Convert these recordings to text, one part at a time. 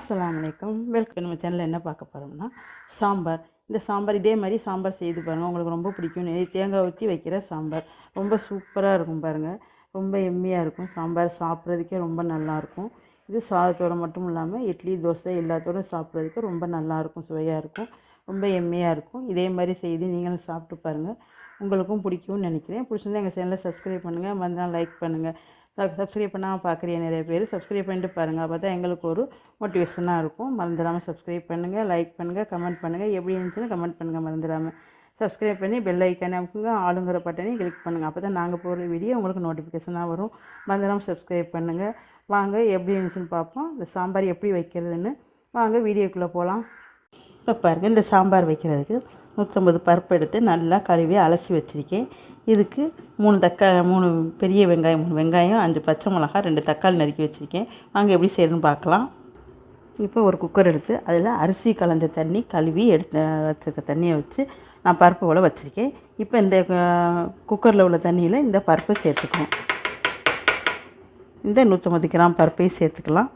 அஸ்ஸலாமு அலைக்கும். வெல்கம் நம்ம சேனலில் என்ன பார்க்க போகிறோம்னா சாம்பார். இந்த சாம்பார் இதே மாதிரி சாம்பார் செய்து பாருங்கள் உங்களுக்கு ரொம்ப பிடிக்கும். தேங்காய் ஊற்றி வைக்கிற சாம்பார். ரொம்ப சூப்பராக இருக்கும் பாருங்கள் ரொம்ப எம்மியாக இருக்கும். சாம்பார் சாப்பிட்றதுக்கே ரொம்ப நல்லாயிருக்கும் இது சாதத்தோட மட்டும் இல்லாமல் இட்லி தோசை எல்லாத்தோடு சாப்பிட்றதுக்கு ரொம்ப நல்லாயிருக்கும் சுவையாக இருக்கும். ரொம்ப எம்மியாக இருக்கும். இதே மாதிரி செய்து நீங்களும் சாப்பிட்டு பாருங்கள் உங்களுக்கும் பிடிக்கும்னு நினைக்கிறேன். பிடிச்சிருந்தா எங்கள் சேனலை சப்ஸ்கிரைப் பண்ணுங்கள் மறுநாள் லைக் பண்ணுங்கள் சப்ஸ்கிரைப் பண்ணாமல் பார்க்குறீங்க நிறைய பேர் சப்ஸ்கிரைப் பண்ணிட்டு பாருங்கள் அப்போ தான் எங்களுக்கு ஒரு மோட்டிவேஷனாக இருக்கும். மறந்துடாமல் சப்ஸ்கிரைப் பண்ணுங்கள் லைக் பண்ணுங்கள் கமெண்ட் பண்ணுங்கள் எப்படி இருந்துச்சுன்னு கமெண்ட் பண்ணுங்கள் மறந்துடாமல் சப்ஸ்கிரைப் பண்ணி பெல் ஐக்கானே அமுக்குங்க ஆளுங்கிற பட்டனையும் கிளிக் பண்ணுங்கள் அப்போ தான் நாங்கள் போகிற வீடியோ உங்களுக்கு நோட்டிஃபிகேஷனாக வரும். மறந்துடாமல் சப்ஸ்கிரைப் பண்ணுங்கள் வாங்க எப்படி இருந்துச்சுன்னு பார்ப்போம். இந்த சாம்பார் எப்படி வைக்கிறதுன்னு. வாங்க வீடியோக்குள்ளே போகலாம் இப்போ பாருங்கள் இந்த சாம்பார் வைக்கிறதுக்கு நூற்றம்பது பருப்பு எடுத்து நல்லா கழுவி அலசி வச்சுருக்கேன். இதுக்கு மூணு தக்காளி மூணு பெரிய வெங்காயம் மூணு வெங்காயம் அஞ்சு பச்சை மிளகாய் ரெண்டு தக்காளி நறுக்கி வச்சுருக்கேன். வாங்க எப்படி செய்யணும்னு பார்க்கலாம். இப்போ ஒரு குக்கர் எடுத்து அதில் அரிசி கலந்த தண்ணி கழுவி எடுத்து வச்சுருக்க தண்ணியை வச்சு நான் பருப்பு போல் வச்சுருக்கேன். இப்போ இந்த குக்கரில் உள்ள தண்ணியில் இந்த பருப்பை சேர்த்துக்கணும். இந்த நூற்றம்பது கிராம் பருப்பையும் சேர்த்துக்கலாம்.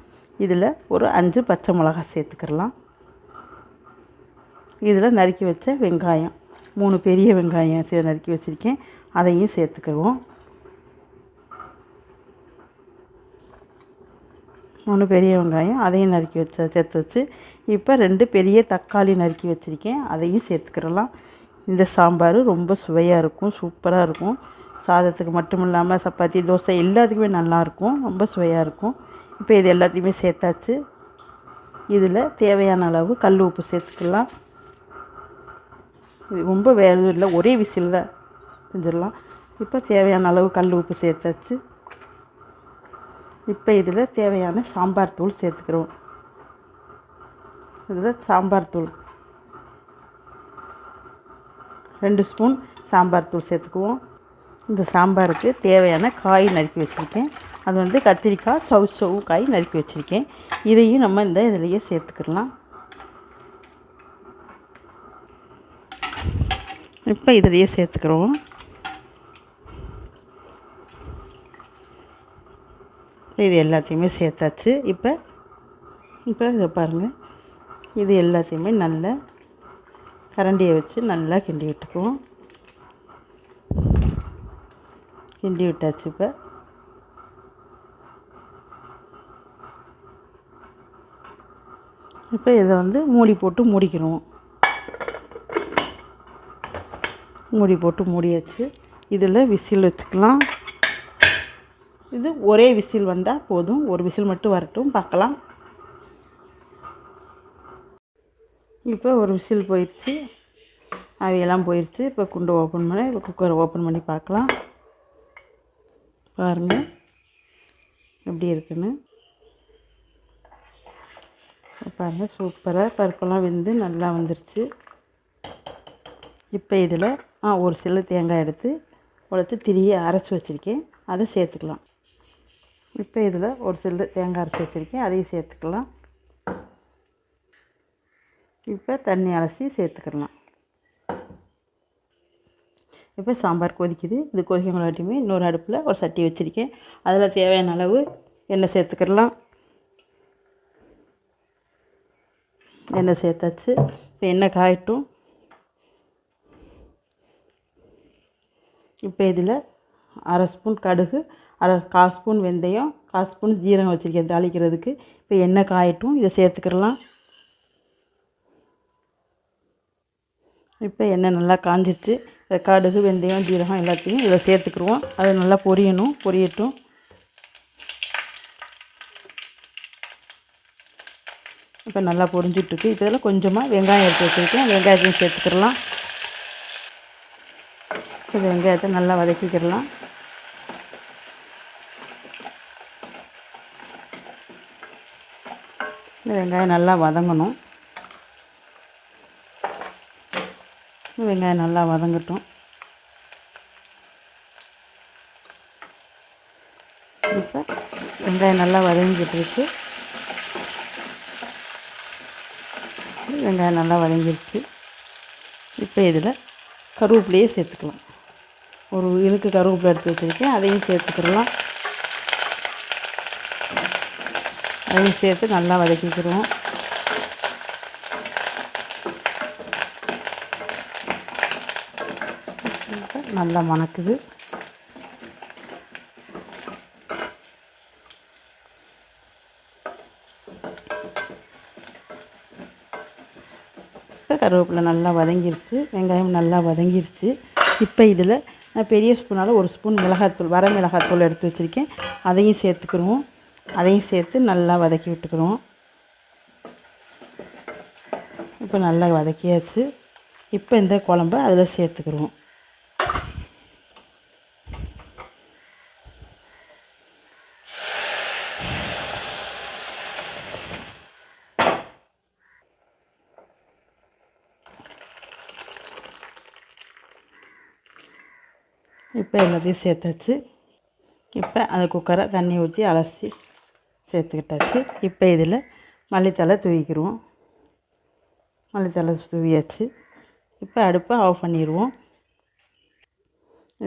இதில் ஒரு அஞ்சு பச்சை மிளகாய் சேர்த்துக்கிடலாம் இதில் நறுக்கி வச்ச வெங்காயம். மூணு பெரிய வெங்காயம் சே நறுக்கி வச்சுருக்கேன். அதையும் சேர்த்துக்குவோம். மூணு பெரிய வெங்காயம் அதையும் நறுக்கி வச்ச சேர்த்து வச்சு இப்போ ரெண்டு பெரிய தக்காளி நறுக்கி வச்சுருக்கேன். அதையும் சேர்த்துக்கிடலாம். இந்த சாம்பார் ரொம்ப சுவையாக இருக்கும் சூப்பராக இருக்கும். சாதத்துக்கு மட்டும் இல்லாமல் சப்பாத்தி தோசை எல்லாத்துக்குமே நல்லாயிருக்கும் ரொம்ப சுவையாக இருக்கும். இப்போ இது எல்லாத்தையுமே சேர்த்தாச்சு. இதில் தேவையான அளவு கல் உப்பு சேர்த்துக்கலாம். ரொம்ப வேறு இல்லை ஒரே விசில் தான் செஞ்சிடலாம். இப்போ தேவையான அளவு கல் உப்பு சேர்த்தாச்சு. இப்போ இதில் தேவையான சாம்பார் தூள் சேர்த்துக்கிறோம். இதில் சாம்பார் தூள். ரெண்டு ஸ்பூன் சாம்பார் தூள் சேர்த்துக்குவோம். இந்த சாம்பாருக்கு தேவையான காய் நறுக்கி வச்சுருக்கேன். அது வந்து கத்திரிக்காய் சவு சவு காய் நறுக்கி வச்சுருக்கேன். இதையும் நம்ம இந்த இதிலையே சேர்த்துக்கிடலாம். இப்போ இதிலையே சேர்த்துக்கிறோம். இது எல்லாத்தையுமே சேர்த்தாச்சு. இப்போ இப்போ இதை பாருங்கள் இது எல்லாத்தையுமே நல்லா கரண்டியை வச்சு நல்லா கிண்டி விட்டுக்குவோம். கிண்டி விட்டாச்சு இப்போ. இப்போ இதை வந்து மூடி போட்டு மூடிக்கணும். மூடி போட்டு மூடியாச்சு. இதில் விசில் வச்சுக்கலாம். இது ஒரே விசில் வந்தால் போதும். ஒரு விசில் மட்டும் வரட்டும். பார்க்கலாம். இப்போ ஒரு விசில் போயிடுச்சு. அவையெல்லாம் போயிடுச்சு. இப்போ குண்டை ஓப்பன் பண்ணி இப்போ குக்கரை ஓப்பன் பண்ணி பார்க்கலாம். பாருங்கள் எப்படி இருக்குன்னு. பாருங்கள் சூப்பராக பருப்பெல்லாம் வெந்து நல்லா வந்துருச்சு. இப்போ இதில் ஒரு சில்லு தேங்காய் எடுத்து உடச்சி திரியை அரைச்சி வச்சுருக்கேன். அதை சேர்த்துக்கலாம். இப்போ இதில் ஒரு சில்லு தேங்காய் அரைச்சி வச்சுருக்கேன். அதையும் சேர்த்துக்கலாம். இப்போ தண்ணி அலசி சேர்த்துக்கலாம். இப்போ சாம்பார் கொதிக்குது. இது கொதிக்கங்களாட்டியுமே இன்னொரு அடுப்பில் ஒரு சட்டி வச்சுருக்கேன். அதில் தேவையான அளவு எண்ணெய் சேர்த்துக்கிடலாம் எண்ணெய் சேர்த்தாச்சு. இப்போ எண்ணெய் காயட்டும். இப்போ இதில் அரை ஸ்பூன் கடுகு அரை கால் ஸ்பூன் வெந்தயம் கால் ஸ்பூன் ஜீரகம் வச்சுருக்கேன் தாளிக்கிறதுக்கு. இப்போ எண்ணெய் காயட்டும் இதை சேர்த்துக்கிடலாம் இப்போ எண்ணெய் நல்லா காஞ்சிட்டு கடுகு வெந்தயம் ஜீரகம் எல்லாத்தையும் இதை சேர்த்துக்கிடுவோம் அது நல்லா பொரியணும் பொரியட்டும். இப்போ நல்லா பொரிஞ்சிட்ருக்கு. இப்போ இதில் கொஞ்சமாக வெங்காயம் எடுத்து வச்சுருக்கேன். வெங்காயத்தையும் சேர்த்துக்கிடலாம். இது வெங்காயத்தை நல்லா வதக்கிக்கிடலாம். இந்த வெங்காயம் நல்லா வதங்கணும். வெங்காயம் நல்லா வதங்கட்டும். இப்போ வெங்காயம் நல்லா வதங்கிட்டுருக்கு வெங்காயம் நல்லா வதங்கிருச்சு. இப்போ இதில் கருவேப்பிலையே சேர்த்துக்கலாம். ஒரு இருக்கு கருவேப்பிலை எடுத்து வச்சுருக்கேன். அதையும் சேர்த்துக்கிடலாம் அதையும் சேர்த்து நல்லா வதக்கிக்கிறோம் நல்லா மணக்குது. இப்போ கருவேப்பிலை நல்லா வதங்கிருச்சு. வெங்காயம் நல்லா வதங்கிருச்சு. இப்போ இதில் நான் பெரிய ஸ்பூனால் ஒரு ஸ்பூன் மிளகாத்தூள் வர மிளகாத்தூள் எடுத்து வச்சுருக்கேன். அதையும் சேர்த்துக்கிடுவோம். அதையும் சேர்த்து நல்லா வதக்கி விட்டுக்கிறோம் இப்போ நல்லா வதக்கியாச்சு. இப்போ இந்த குழம்ப அதில் சேர்த்துக்கிறோம் இப்போ எல்லாத்தையும் சேர்த்தாச்சு. இப்போ அந்த குக்கரை தண்ணி ஊற்றி அலசி சேர்த்துக்கிட்டாச்சு. இப்போ இதில் மல்லித்தலை தூவிக்கிடுவோம் மல்லித்தலை தூவியாச்சு. இப்போ அடுப்பை ஆஃப் பண்ணிடுவோம்.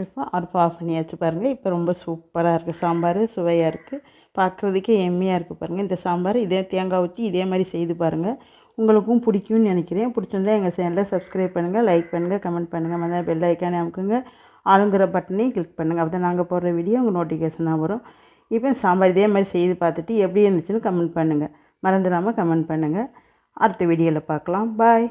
இப்போ அடுப்பை ஆஃப் பண்ணியாச்சு பாருங்கள் இப்போ ரொம்ப சூப்பராக இருக்குது சாம்பார் சுவையாக இருக்குது பார்க்குறதுக்கே எம்மியாக இருக்குது பாருங்கள் இந்த சாம்பார் இதே தேங்காய் ஊற்றி இதே மாதிரி செய்து பாருங்கள் உங்களுக்கும் பிடிக்கும்னு நினைக்கிறேன். பிடிச்சிருந்தா எங்கள் சேனலை சப்ஸ்கிரைப் பண்ணுங்கள் லைக் பண்ணுங்கள் கமெண்ட் பண்ணுங்கள் மற்ற பெல் ஐக்கானே அமுக்குங்க. ஆளுங்கிற பட்டனையும் கிளிக் பண்ணுங்கள் அப்போ தான் நாங்கள் போடுற வீடியோ உங்கள் நோட்டிஃபிகேஷனாக வரும். இப்போ சாம்பார் இதே மாதிரி செய்து பார்த்துட்டு எப்படி இருந்துச்சுன்னு கமெண்ட் பண்ணுங்கள் மறந்துடாமல் கமெண்ட் பண்ணுங்கள் அடுத்த வீடியோவில் பார்க்கலாம். பாய்